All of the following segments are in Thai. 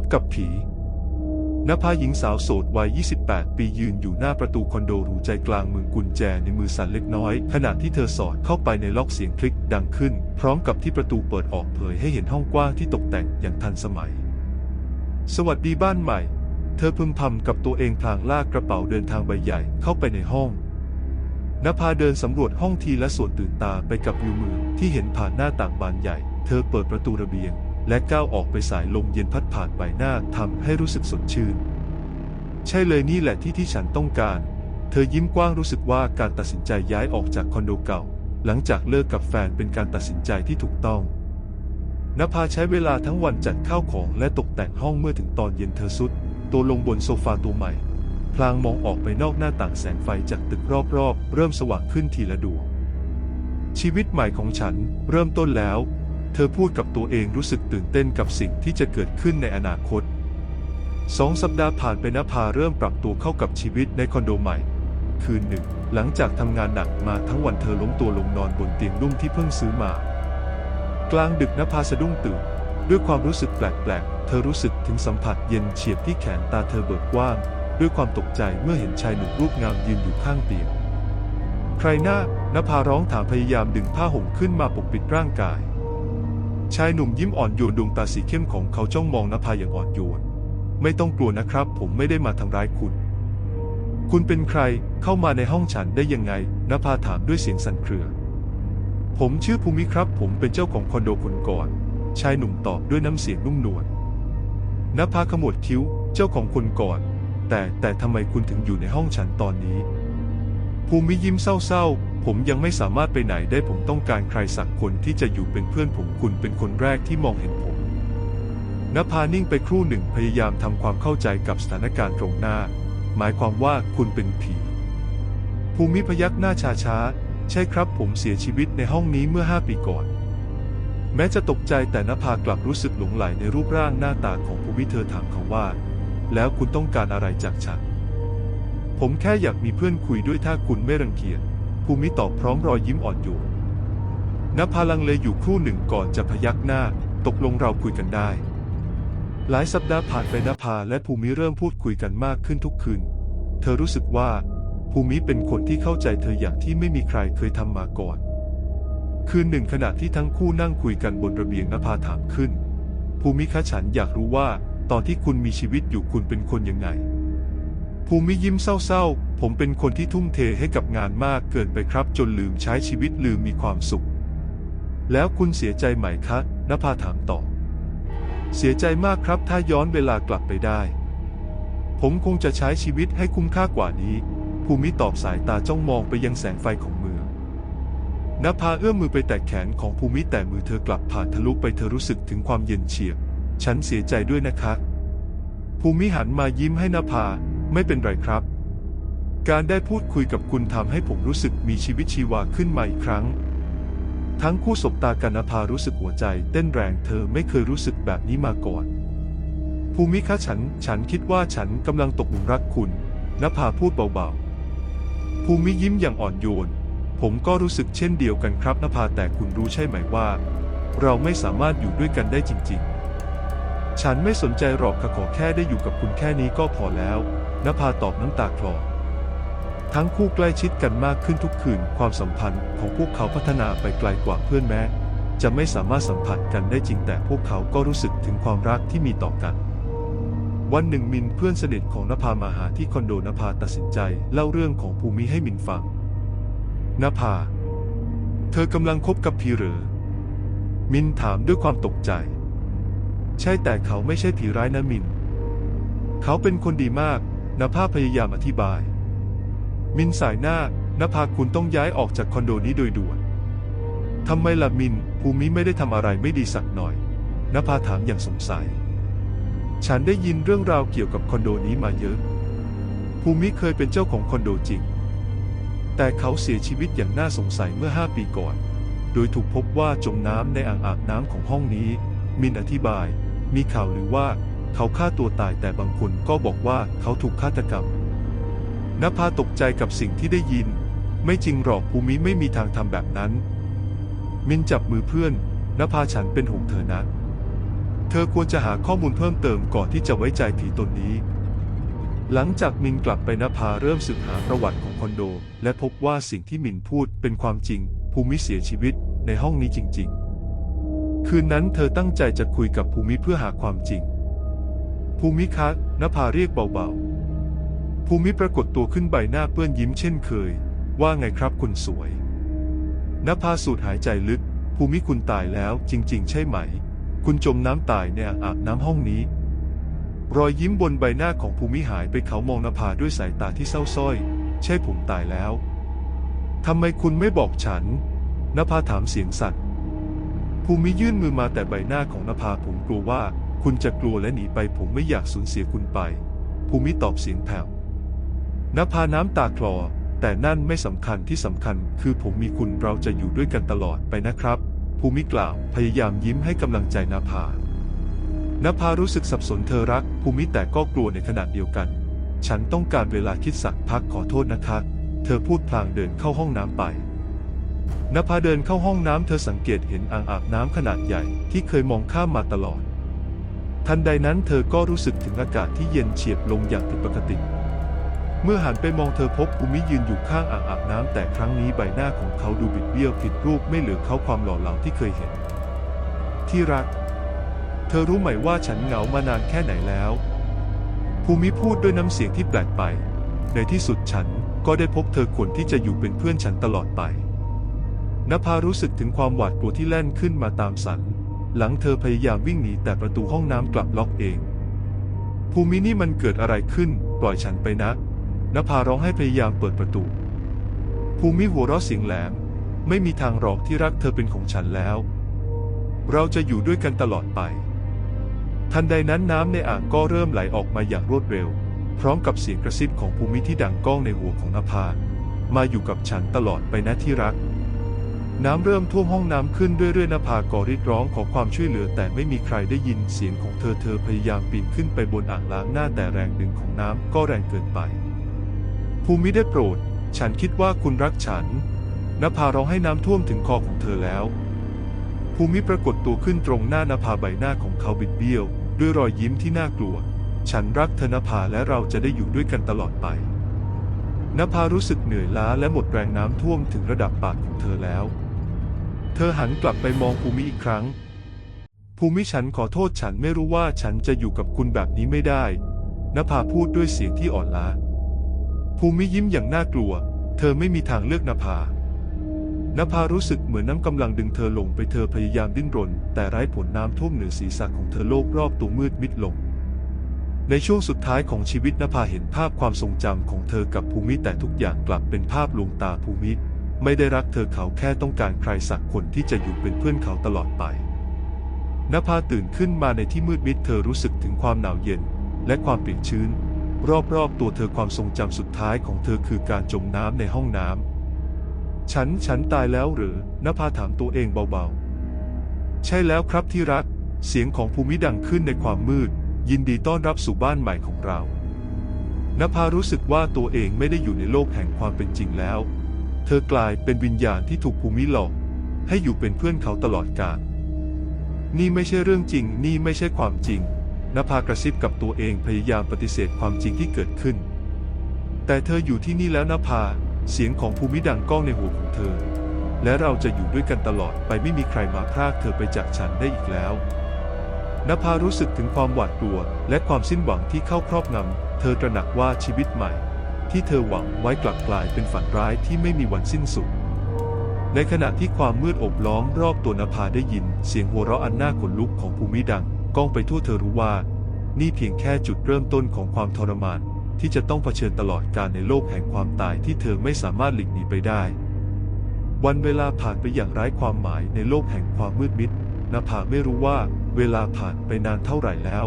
บกับผีนภาหญิงสาวโสดวัย 28 ปียืนอยู่หน้าประตูคอนโดหรูใจกลางเมืองกุญแจในมือสั่นเล็กน้อย ขณะที่เธอสอดเข้าไปในล็อกเสียงคลิกดังขึ้น พร้อมกับที่ประตูเปิดออกเผยให้เห็นห้องกว้างที่ตกแต่งอย่างทันสมัย สวัสดีบ้านใหม่ เธอพึมพำกับตัวเองพลางลากกระเป๋าเดินทางใบใหญ่เข้าไปในห้องนภาเดินสำรวจห้องทีละส่วนตื่นตาไปกับวิวเมืองที่เห็นผ่านหน้าต่างบานใหญ่ เธอเปิดประตูระเบียง และก้าวออกไปสายลมเย็นพัดผ่านใบหน้าทำให้รู้สึกสดชื่น ใช่เลยนี่แหละที่ที่ฉันต้องการ เธอยิ้มกว้างรู้สึกว่าการตัดสินใจย้ายออกจากคอนโดเก่า หลังจากเลิกกับแฟนเป็นการตัดสินใจที่ถูกต้องนภาใช้เวลาทั้งวันจัดข้าวของและตกแต่งห้องเมื่อถึงตอนเย็นเธอสุด ตัวลงบนโซฟาตัวใหม่ พลางมองออกไปนอกหน้าต่างแสงไฟจากตึกรอบๆ เริ่มสว่างขึ้นทีละดวงชีวิตใหม่ของฉันเริ่มต้นแล้ว เธอพูดกับตัวเองรู้สึกตื่นเต้นกับสิ่งที่จะเกิดขึ้นในอนาคตสองสัปดาห์ผ่านไปนภาเริ่มปรับตัวเข้ากับชีวิตในคอนโดใหม่ คืนหนึ่ง หลังจากทำงานหนักมาทั้งวันเธอล้มตัวลงนอนบนเตียงนุ่มที่เพิ่งซื้อมา กลางดึกนภาสะดุ้งตื่น ด้วยความรู้สึกแปลกๆ เธอรู้สึกถึงสัมผัสเย็นเฉียบที่แขนตาเธอเบิกกว้าง ด้วยความตกใจเมื่อเห็นชายหนุ่มรูปงามยืนอยู่ข้างเตียง ใครหน้านภาร้องถามพยายามดึงผ้าห่มขึ้นมาปกปิดร่างกาย ชายหนุ่มยิ้มอ่อนโยนดวงตาสีเข้มของเขาจ้องมองนภาอย่างอ่อนโยน ไม่ต้องกลัวนะครับ ผมไม่ได้มาทำร้ายคุณ คุณเป็นใครเข้ามาในห้องฉันได้ยังไงนภาถามด้วยเสียงสั่นเครือ ผมชื่อภูมิครับ ผมเป็นเจ้าของคอนโดคนก่อน ชายหนุ่มตอบด้วยน้ำเสียงนุ่มนวลนภาขมวดคิ้ว เจ้าของคนก่อน แต่แต่ทำไมคุณถึงอยู่ในห้องฉันตอนนี้ ภูมิยิ้มเศร้าๆ ผมยังไม่สามารถไปไหนได้ผมต้องการใครสักคนที่จะอยู่เป็นเพื่อนผมคุณเป็นคนแรกที่มองเห็นผมนภานิ่งไปครู่หนึ่งพยายามทำความเข้าใจกับสถานการณ์ตรงหน้า หมายความว่าคุณเป็นผี ภูมิพยักหน้าช้าๆใช่ครับผมเสียชีวิตในห้องนี้เมื่อห้าปีก่อน แม้จะตกใจแต่นภากลับรู้สึกหลงไหลในรูปร่างหน้าตาของภูมิเธอถามเขาว่า แล้วคุณต้องการอะไรจากฉัน ผมแค่อยากมีเพื่อนคุยด้วยถ้าคุณไม่รังเกียจ ภูมิตอบพร้อมรอยยิ้มอ่อนโยนนภาลังเลอยู่ครู่หนึ่งก่อนจะพยักหน้า ตกลงเราคุยกันได้ หลายสัปดาห์ผ่านไปนภาและภูมิเริ่มพูดคุยกันมากขึ้นทุกคืน เธอรู้สึกว่า ภูมิเป็นคนที่เข้าใจเธออย่างที่ไม่มีใครเคยทำมาก่อน คืนหนึ่งขณะที่ทั้งคู่นั่งคุยกันบนระเบียงนภาถามขึ้น ภูมิคะฉันอยากรู้ว่า ตอนที่คุณมีชีวิตอยู่คุณเป็นคนยังไง ภูมิยิ้มเศร้าๆ ผมเป็นคนที่ทุ่มเทให้กับงานมากเกินไปครับ จนลืมใช้ชีวิตลืมมีความสุข แล้วคุณเสียใจไหมคะนภาถามต่อ เสียใจมากครับถ้าย้อนเวลากลับไปได้ ผมคงจะใช้ชีวิตให้คุ้มค่ากว่านี้ ภูมิตอบสายตาจ้องมองไปยังแสงไฟของเมืองนภาเอื้อมมือไปแตะแขนของภูมิแต่มือเธอกลับผ่านทะลุไปเธอรู้สึกถึงความเย็นเฉียบ ฉันเสียใจด้วยนะคะ ภูมิหันมายิ้มให้นภา ไม่เป็นไรครับ การได้พูดคุยกับคุณทำให้ผมรู้สึกมีชีวิตชีวาขึ้นมาอีกครั้ง ทั้งคู่สบตากันนภารู้สึกหัวใจ เต้นแรงเธอไม่เคยรู้สึกแบบนี้มาก่อน ภูมิคะฉัน ฉันคิดว่าฉันกำลังตกหลุมรักคุณนภาพูดเบาๆ ภูมิยิ้มอย่างอ่อนโยน ผมก็รู้สึกเช่นเดียวกันครับนภาแต่คุณรู้ใช่ไหมว่า เราไม่สามารถอยู่ด้วยกันได้จริง ๆ ฉันไม่สนใจหรอกค่ะขอแค่ได้อยู่กับคุณแค่นี้ก็พอแล้ว นภาตอบน้ำตาคลอทั้งคู่ใกล้ชิดกันมากขึ้นทุกคืน ความสัมพันธ์ของพวกเขาพัฒนาไปไกลกว่าเพื่อนแม้ จะไม่สามารถสัมผัสกันได้จริงแต่พวกเขาก็รู้สึกถึงความรักที่มีต่อกัน วันหนึ่งมินเพื่อนสนิทของนภามาหาที่คอนโดนภาตัดสินใจเล่าเรื่องของภูมิให้มินฟังนภา เธอกำลังคบกับพีเหรอ มินถามด้วยความตกใจ ใช่แต่เขาไม่ใช่ผีร้ายนะมิน เขาเป็นคนดีมาก นภาพยายามอธิบาย มินสายหน้านภาคุณต้องย้ายออกจากคอนโดนี้โดยด่วนทำไมล่ะมินภูมิไม่ได้ทำอะไรไม่ดีสักหน่อยนภาถามอย่างสงสัย ฉันได้ยินเรื่องราวเกี่ยวกับคอนโดนี้มาเยอะ ภูมิเคยเป็นเจ้าของคอนโดจริง แต่เขาเสียชีวิตอย่างน่าสงสัยเมื่อห้าปีก่อน โดยถูกพบว่าจมน้ำในอ่างอาบน้ำของห้องนี้ มินอธิบาย มีข่าวหรือว่า เขาฆ่าตัวตายแต่บางคนก็บอกว่าเขาถูกฆาตกรรมนภาตกใจกับสิ่งที่ได้ยิน ไม่จริงหรอกภูมิไม่มีทางทำแบบนั้น มินจับมือเพื่อนนภาฉันเป็นห่วงเธอนะ เธอควรจะหาข้อมูลเพิ่มเติมก่อนที่จะไว้ใจผีตนนี้ หลังจากมินกลับไปนภาเริ่มสืบหาประวัติของคอนโด และพบว่าสิ่งที่มินพูดเป็นความจริง ภูมิเสียชีวิตในห้องนี้จริง ๆ คืนนั้นเธอตั้งใจจะคุยกับภูมิเพื่อหาความจริง ภูมิคะนภาเรียกเบาๆ ภูมิปรากฏตัวขึ้นใบหน้าเปื้อนยิ้มเช่นเคย ว่าไงครับคุณสวยนภาสูดหายใจลึก ภูมิคุณตายแล้วจริง ๆ ใช่ไหม คุณจมน้ำตายในอ่างอาบน้ำห้องนี้ รอยยิ้มบนใบหน้าของภูมิหายไปเขามองนภาด้วยสายตาที่เศร้าส้อย ใช่ผมตายแล้วทำไมคุณไม่บอกฉันนภาถามเสียงสั่นภูมิยื่นมือมาแต่ใบหน้าของนภาผมกลัวว่า คุณจะกลัวและหนีไปผมไม่อยากสูญเสียคุณไป ภูมิตอบเสียงแผ่วนภาน้ำตาคลอ แต่นั่นไม่สำคัญที่สำคัญ คือผมมีคุณเราจะอยู่ด้วยกันตลอดไปนะครับ ภูมิกล่าวพยายามยิ้มให้กำลังใจนภานภารู้สึกสับสนเธอรัก ภูมิแต่ก็กลัวในขณะเดียวกัน ฉันต้องการเวลาคิดสักพักขอโทษนะคะ เธอพูดพลางเดินเข้าห้องน้ำไปนภาเดินเข้าห้องน้ำเธอสังเกตเห็นอ่างอาบน้ำขนาดใหญ่ที่เคยมองข้ามมาตลอด ทันใดนั้นเธอก็รู้สึกถึงอากาศที่เย็นเฉียบลงอย่างผิดปกติ เมื่อหันไปมองเธอพบภูมิยืนอยู่ข้างอ่างอาบน้ำแต่ครั้งนี้ใบหน้าของเขาดูบิดเบี้ยวผิดรูปไม่เหลือเขาความหล่อเหลาที่เคยเห็น ที่รัก เธอรู้ไหมว่าฉันเหงามานานแค่ไหนแล้วภูมิพูดด้วยน้ำเสียงที่แปลกไป ในที่สุดฉันก็ได้พบเธอคนที่จะอยู่เป็นเพื่อนฉันตลอดไปนภารู้สึกถึงความหวาดกลัวที่แล่นขึ้นมาตามสัน หลังเธอพยายามวิ่งหนีแต่ประตูห้องน้ำกลับล็อกเอง ภูมินี่มันเกิดอะไรขึ้น ปล่อยฉันไปนะนภาร้องให้พยายามเปิดประตู ภูมิหัวเราะเสียงแหลม ไม่มีทางหรอกที่รักเธอเป็นของฉันแล้ว เราจะอยู่ด้วยกันตลอดไป ทันใดนั้นน้ำในอ่างก็เริ่มไหลออกมาอย่างรวดเร็ว พร้อมกับเสียงกระซิบของภูมิที่ดังก้องในหัวของนภา มาอยู่กับฉันตลอดไปนะที่รัก น้ำเริ่มท่วมห้องน้ำขึ้นเรื่อยๆนภากอรีดร้องขอความช่วยเหลือ แต่ไม่มีใครได้ยินเสียงของเธอเธอพยายามปีนขึ้นไปบนอ่างล้างหน้าแต่แรงดึงของน้ำก็แรงเกินไป ภูมิได้โปรด ฉันคิดว่าคุณรักฉันนภาร้องให้น้ำท่วมถึงคอของเธอแล้ว ภูมิปรากฏตัวขึ้นตรงหน้านภาใบหน้าของเขาบิดเบี้ยว ด้วยรอยยิ้มที่น่ากลัว ฉันรักเธอนภาและเราจะได้อยู่ด้วยกันตลอดไปนภารู้สึกเหนื่อยล้าและหมดแรงน้ำท่วมถึงระดับปากของเธอแล้ว เธอหันกลับไปมองภูมิอีกครั้ง ภูมิฉันขอโทษฉันไม่รู้ว่าฉันจะอยู่กับคุณแบบนี้ไม่ได้นภาพูดด้วยเสียงที่อ่อนล้า ภูมิยิ้มอย่างน่ากลัว เธอไม่มีทางเลือกนภานภารู้สึกเหมือนน้ำกำลังดึงเธอลงไปเธอพยายามดิ้นรน แต่ไร้ผลน้ำท่วมเหนือศีรษะของเธอโลกรอบตัวมืดมิดลง ในช่วงสุดท้ายของชีวิตนภาเห็นภาพความทรงจำของเธอกับภูมิแต่ทุกอย่างกลับเป็นภาพลวงตาภูมิ ไม่ได้รักเธอเขาแค่ต้องการใครสักคนที่จะอยู่เป็นเพื่อนเขาตลอดไปนภาตื่นขึ้นมาในที่มืดมิดเธอรู้สึกถึงความหนาวเย็น และความเปียกชื้น รอบๆตัวเธอความทรงจำสุดท้ายของเธอคือการจมน้ำในห้องน้ำฉันฉันตายแล้วหรือนภาถามตัวเองเบาๆ ใช่แล้วครับที่รัก เสียงของภูมิดังขึ้นในความมืด ยินดีต้อนรับสู่บ้านใหม่ของเรานภารู้สึกว่าตัวเองไม่ได้อยู่ในโลกแห่งความเป็นจริงแล้ว เธอกลายเป็นวิญญาณที่ถูกภูมิหลอก ให้อยู่เป็นเพื่อนเขาตลอดกาล นี่ไม่ใช่เรื่องจริง นี่ไม่ใช่ความจริงนภากระซิบกับตัวเองพยายามปฏิเสธความจริงที่เกิดขึ้น แต่เธออยู่ที่นี่แล้วนภา เสียงของภูมิดังก้องในหัวของเธอ และเราจะอยู่ด้วยกันตลอดไปไม่มีใครมาพรากเธอไปจากฉันได้อีกแล้วนภารู้สึกถึงความหวาดกลัว และความสิ้นหวังที่เข้าครอบงำ เธอตระหนักว่าชีวิตใหม่ ที่เธอหวังไว้กลับกลายเป็นฝันร้ายที่ไม่มีวันสิ้นสุด ในขณะที่ความมืดอบล้อมรอบตัวนภาได้ยินเสียงหัวเราะอันน่าขนลุกของภูมิดังก้องไปทั่วเธอรู้ว่า นี่เพียงแค่จุดเริ่มต้นของความทรมานที่จะต้องเผชิญตลอดการในโลกแห่งความตายที่เธอไม่สามารถหลีกหนีไปได้ วันเวลาผ่านไปอย่างไร้ความหมายในโลกแห่งความมืดมิดนภาไม่รู้ว่าเวลาผ่านไปนานเท่าไหร่แล้ว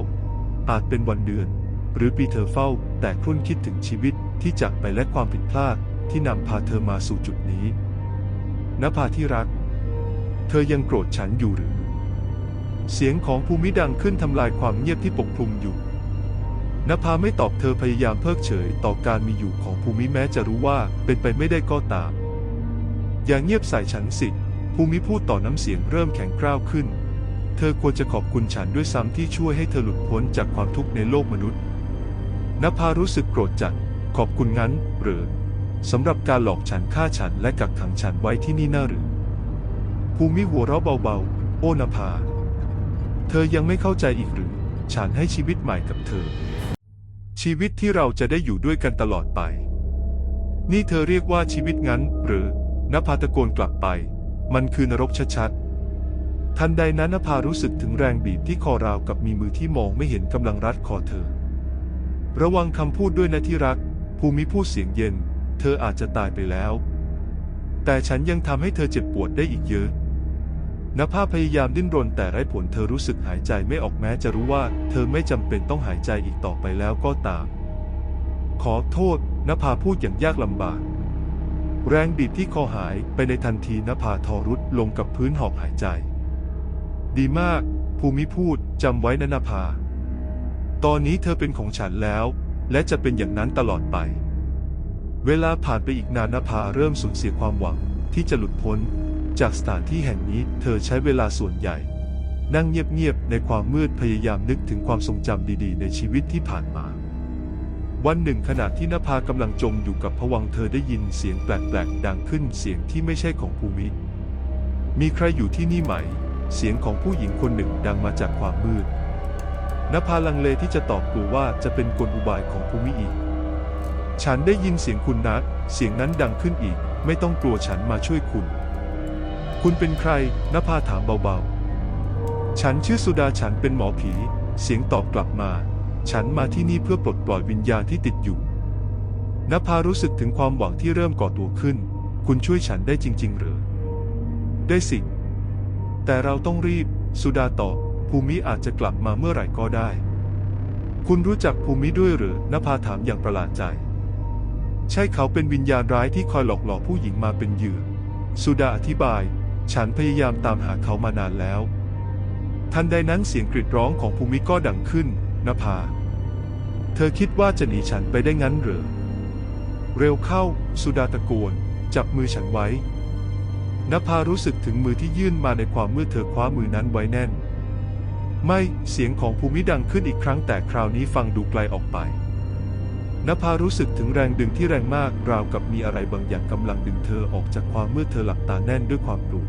อาจเป็นวันเดือน หรือปีเธอเฝ้าแต่ครุ่นคิดถึงชีวิต ที่จากไปและความผิดพลาดที่นำพาเธอมาสู่จุดนี้นภาที่รัก เธอยังโกรธฉันอยู่หรือ เสียงของภูมิดังขึ้นทำลายความเงียบที่ปกคลุมอยู่นภาไม่ตอบเธอพยายามเพิกเฉยต่อการมีอยู่ของภูมิแม้จะรู้ว่าเป็นไปไม่ได้ก็ตาม อย่างเงียบใส่ฉันสิภูมิพูดต่อน้ำเสียงเริ่มแข็งกร้าวขึ้น เธอควรจะขอบคุณฉันด้วยซ้ำที่ช่วยให้เธอหลุดพ้นจากความทุกข์ในโลกมนุษย์นภารู้สึกโกรธจัด ขอบคุณงั้น หรือสำหรับการหลอกฉันฆ่าฉันและกักขังฉันไว้ที่นี่น่าหรือ ภูมิหัวเราะเบาๆ โอ้นภา เธอยังไม่เข้าใจอีกหรือ ฉันให้ชีวิตใหม่กับเธอ ชีวิตที่เราจะได้อยู่ด้วยกันตลอดไป นี่เธอเรียกว่าชีวิตงั้น หรือนภาตะโกนกลับไป มันคือนรกชัดๆ ทันใดนั้นนภารู้สึกถึงแรงบีบที่คอราวกับมีมือที่มองไม่เห็นกำลังรัดคอเธอ ระวังคำพูดด้วยนะที่รัก ภูมิพูดเสียงเย็น เธออาจจะตายไปแล้ว แต่ฉันยังทำให้เธอเจ็บปวดได้อีกเยอะนภาพยายามดิ้นรนแต่ไร้ผลเธอรู้สึกหายใจไม่ออกแม้จะรู้ว่า เธอไม่จำเป็นต้องหายใจอีกต่อไปแล้วก็ตาม ขอโทษนภาพูดอย่างยากลำบาก แรงบีบที่คอหายไปในทันทีนภาทอรุดลงกับพื้นหอบหายใจ ดีมาก ภูมิพูดจำไว้นะนภา ตอนนี้เธอเป็นของฉันแล้ว และจะเป็นอย่างนั้นตลอดไป เวลาผ่านไปอีกนานนภาเริ่มสูญเสียความหวังที่จะหลุดพ้น จากสถานที่แห่งนี้เธอใช้เวลาส่วนใหญ่ นั่งเงียบๆในความมืดพยายามนึกถึงความทรงจำดีๆ ในชีวิตที่ผ่านมา วันหนึ่งขณะที่นภากำลังจมอยู่กับผวังเธอได้ยินเสียงแปลกๆดังขึ้นเสียงที่ไม่ใช่ของภูมิ มีใครอยู่ที่นี่ไหม เสียงของผู้หญิงคนหนึ่งดังมาจากความมืด นภาลังเลที่จะตอบกลัวว่าจะเป็นกลอุบายของภูมิอีก ฉันได้ยินเสียงคุณนัดเสียงนั้นดังขึ้นอีก ไม่ต้องกลัวฉันมาช่วยคุณ คุณเป็นใครนภาถามเบาๆ ฉันชื่อสุดาฉันเป็นหมอผี เสียงตอบกลับมา ฉันมาที่นี่เพื่อปลดปล่อยวิญญาณที่ติดอยู่นภารู้สึกถึงความหวังที่เริ่มก่อตัวขึ้น คุณช่วยฉันได้จริง ๆ หรือ ได้สิ แต่เราต้องรีบ สุดาตอบ ภูมิอาจจะกลับมาเมื่อไหร่ก็ได้ คุณรู้จักภูมิด้วยหรือนภาถามอย่างประหลาดใจ ใช่เขาเป็นวิญญาณร้ายที่คอยหลอกหลอกผู้หญิงมาเป็นเหยื่อ สุดาอธิบาย ฉันพยายามตามหาเขามานานแล้ว ทันใดนั้นเสียงกรีดร้องของภูมิก็ดังขึ้นนภา เธอคิดว่าจะหนีฉันไปได้งั้นหรือ เร็วเข้า สุดาตะโกน จับมือฉันไว้นภารู้สึกถึงมือที่ยื่นมาในความมืดเธอคว้ามือนั้นไว้แน่น ไม่เสียงของภูมิดังขึ้นอีกครั้งแต่คราวนี้ฟังดูไกลออกไปนภารู้สึกถึงแรงดึงที่แรงมากราวกับมีอะไรบางอย่างกำลังดึงเธอออกจากความมืดเธอหลับตาแน่นด้วยความกลัว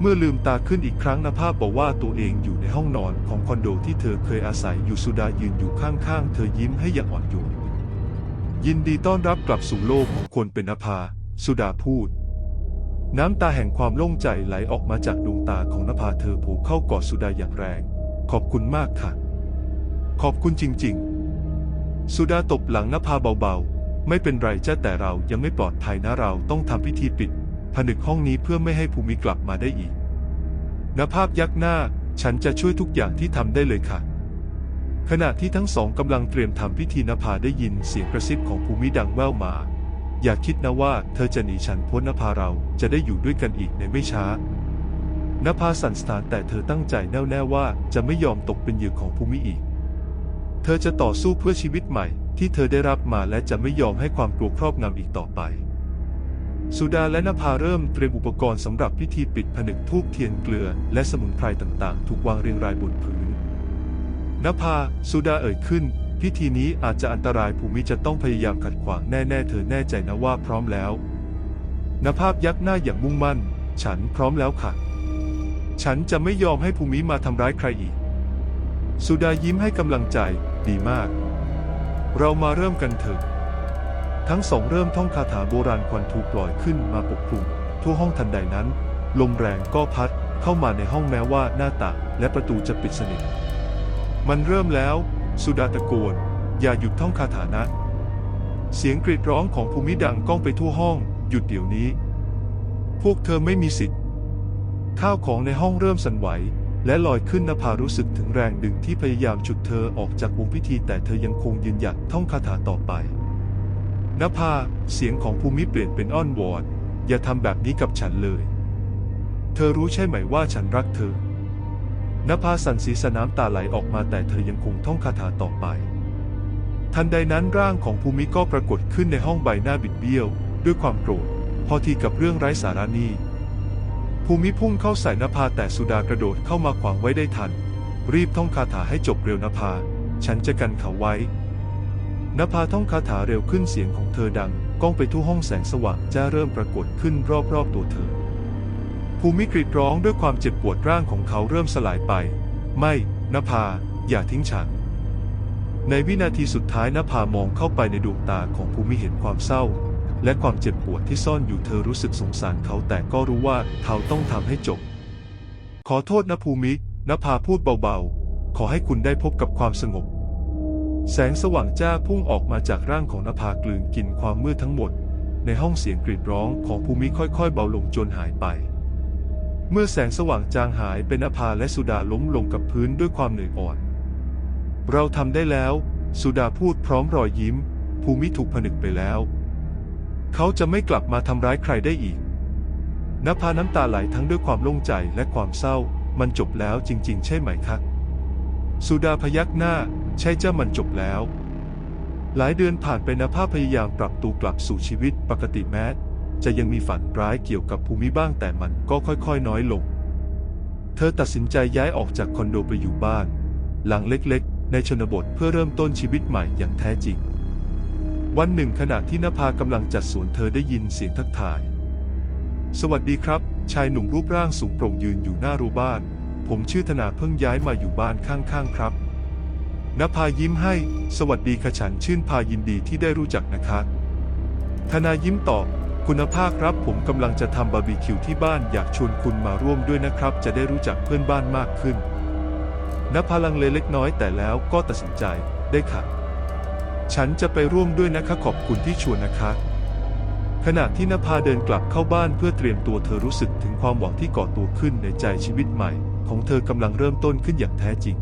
เมื่อลืมตาขึ้นอีกครั้งนภาบอกว่าตัวเองอยู่ในห้องนอนของคอนโดที่เธอเคยอาศัยอยู่สุดายืนอยู่ข้างๆ เธอยิ้มให้อย่างอ่อนโยนยินดีต้อนรับกลับสู่โลกของคนเป็นนภา สุดาพูด น้ำตาแห่งความโล่งใจไหลออกมาจากดวงตาของนภาเธอผูกเข้ากอดสุดาอย่างแรง ขอบคุณมากค่ะ ขอบคุณจริงๆ สุดาตบหลังนภาเบาๆ ไม่เป็นไรจ้าแต่เรายังไม่ปลอดภัยนะเราต้องทำพิธีปิด ผนึกห้องนี้เพื่อไม่ให้ภูมิกลับมาได้อีกนภาพยักหน้า ฉันจะช่วยทุกอย่างที่ทำได้เลยค่ะ ขณะที่ทั้งสองกำลังเตรียมทำพิธีนภาได้ยินเสียงกระซิบของภูมิดังแว่วมา อย่าคิดนะว่าเธอจะหนีฉันพ้นนภาเราจะได้อยู่ด้วยกันอีกในไม่ช้านภาสันสถานแต่เธอตั้งใจแน่วแน่ว่าจะไม่ยอมตกเป็นเหยื่อของภูมิอีก เธอจะต่อสู้เพื่อชีวิตใหม่ ที่เธอได้รับมาและจะไม่ยอมให้ความกลัวครอบงำอีกต่อไป สุดาและนภาเริ่มเตรียมอุปกรณ์สำหรับพิธีปิดผนึกธูปเทียนเกลือ และสมุนไพรต่างๆ ถูกวางเรียงรายบนพื้นนภาสุดาเอ่ยขึ้น พิธีนี้อาจจะอันตรายภูมิจะต้องพยายามขัดขวางแน่ ๆ เธอแน่ใจนะว่าพร้อมแล้วนภาพยักหน้าอย่างมุ่งมั่น ฉันพร้อมแล้วค่ะ ฉันจะไม่ยอมให้ภูมิมาทำร้ายใครอีก สุดายิ้มให้กำลังใจดีมาก เรามาเริ่มกันเถอะทั้งสองเริ่มท่องคาถาโบราณควันถูกปล่อยขึ้นมาปกคลุมทั่วห้องทันใดนั้น ลมแรงก็พัดเข้ามาในห้องแม้ว่าหน้าต่างและประตูจะปิดสนิท มันเริ่มแล้ว สุดาตะโกน อย่าหยุดท่องคาถานะ เสียงกรีดร้องของภูมิดังก้องไปทั่วห้อง หยุดเดี๋ยวนี้ พวกเธอไม่มีสิทธิ์ ข้าวของในห้องเริ่มสั่นไหว และลอยขึ้นนภารู้สึกถึงแรงดึงที่พยายามฉุดเธอออกจากวงพิธี แต่เธอยังคงยืนหยัดท่องคาถาต่อไปนภาเสียงของภูมิเปลี่ยนเป็นอ้อนวอน อย่าทำแบบนี้กับฉันเลย เธอรู้ใช่ไหมว่าฉันรักเธอ นภาสันศีรษะน้ำตาไหลออกมาแต่เธอยังคงท่องคาถาต่อไป ทันใดนั้นร่างของภูมิก็ปรากฏขึ้นในห้องใบหน้าบิดเบี้ยว ด้วยความโกรธ พอทีกับเรื่องไร้สาระนี้ภูมิพุ่งเข้าใส่นภาแต่สุดากระโดดเข้ามาขวางไว้ได้ทัน รีบท่องคาถาให้จบเร็วนภา ฉันจะกันเขาไว้นภาท่องคาถาเร็วขึ้นเสียงของเธอดัง ก้องไปทั่วห้องแสงสว่างจ้าเริ่มปรากฏขึ้นรอบๆตัวเธอ ภูมิกรีดร้องด้วยความเจ็บปวดร่างของเขาเริ่มสลายไป ไม่นภา อย่าทิ้งฉัน ในวินาทีสุดท้ายนภามองเข้าไปในดวงตาของภูมิเห็นความเศร้า และความเจ็บปวดที่ซ่อนอยู่เธอรู้สึกสงสารเขาแต่ก็รู้ว่าเขาต้องทำให้จบ ขอโทษนะภูมินภาพูดเบาๆ ขอให้คุณได้พบกับความสงบ แสงสว่างจ้าพุ่งออกมาจากร่างของนภากลืนกินความมืดทั้งหมด ในห้องเสียงกรีดร้องของภูมิค่อยๆ เบาลงจนหายไป เมื่อแสงสว่างจางหายเป็นนภาและสุดาล้มลงกับพื้นด้วยความเหนื่อยอ่อน เราทำได้แล้ว สุดาพูดพร้อมรอยยิ้ม ภูมิถูกผนึกไปแล้ว เขาจะไม่กลับมาทำร้ายใครได้อีกนภาน้ำตาไหลทั้งด้วยความโล่งใจและความเศร้า มันจบแล้วจริง ๆ ใช่ไหมคะสุดาพยักหน้า ใช่เจ้ามันจบแล้ว หลายเดือนผ่านไปนภาพยายามปรับตัวกลับสู่ชีวิตปกติแม้ จะยังมีฝันร้ายเกี่ยวกับภูมิบ้างแต่มันก็ค่อยๆ น้อยลง เธอตัดสินใจย้ายออกจากคอนโดไปอยู่บ้าน หลังเล็กๆ ในชนบทเพื่อเริ่มต้นชีวิตใหม่อย่างแท้จริง วันหนึ่งขณะที่นภากำลังจัดสวนเธอได้ยินเสียงทักทาย สวัสดีครับ ชายหนุ่มรูปร่างสูงโปร่งยืนอยู่หน้ารั้วบ้าน ผมชื่อธนาเพิ่งย้ายมาอยู่บ้านข้างๆ ครับนภายิ้มให้ สวัสดีค่ะฉันชื่นพายินดีที่ได้รู้จักนะคะธนายิ้มตอบ คุณภาพครับผมกำลังจะทำบาร์บีคิวที่บ้านอยากชวนคุณมาร่วมด้วยนะครับ จะได้รู้จักเพื่อนบ้านมากขึ้นนภาลังเลเล็กน้อยแต่แล้วก็ตัดสินใจได้ค่ะ ฉันจะไปร่วมด้วยนะคะขอบคุณที่ชวนนะคะ ขณะที่นภาเดินกลับเข้าบ้านเพื่อเตรียมตัวเธอรู้สึกถึงความหวังที่ก่อตัวขึ้นในใจชีวิตใหม่ ของเธอกำลังเริ่มต้นขึ้นอย่างแท้จริง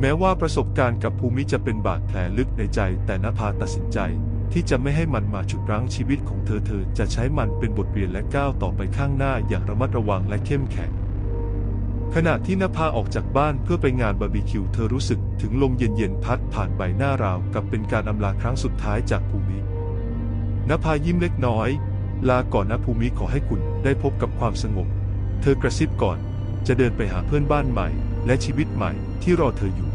แม้ว่าประสบการณ์กับภูมิจะเป็นบาดแผลลึกในใจ แต่นภาตัดสินใจ ที่จะไม่ให้มันมาฉุดรั้งชีวิตของเธอเธอจะใช้มันเป็นบทเรียนและก้าวต่อไปข้างหน้าอย่างระมัดระวังและเข้มแข็ง ขณะที่นภาออกจากบ้านเพื่อไปงานบาร์บีคิวเธอรู้สึกถึงลมเย็นๆพัดผ่านใบหน้าราวกับเป็นการอำลาครั้งสุดท้ายจากภูมินภายิ้มเล็กน้อย ลาก่อนนะภูมิขอให้คุณได้พบกับความสงบ เธอกระซิบก่อน จะเดินไปหาเพื่อนบ้านใหม่ และชีวิตใหม่ที่รอเธออยู่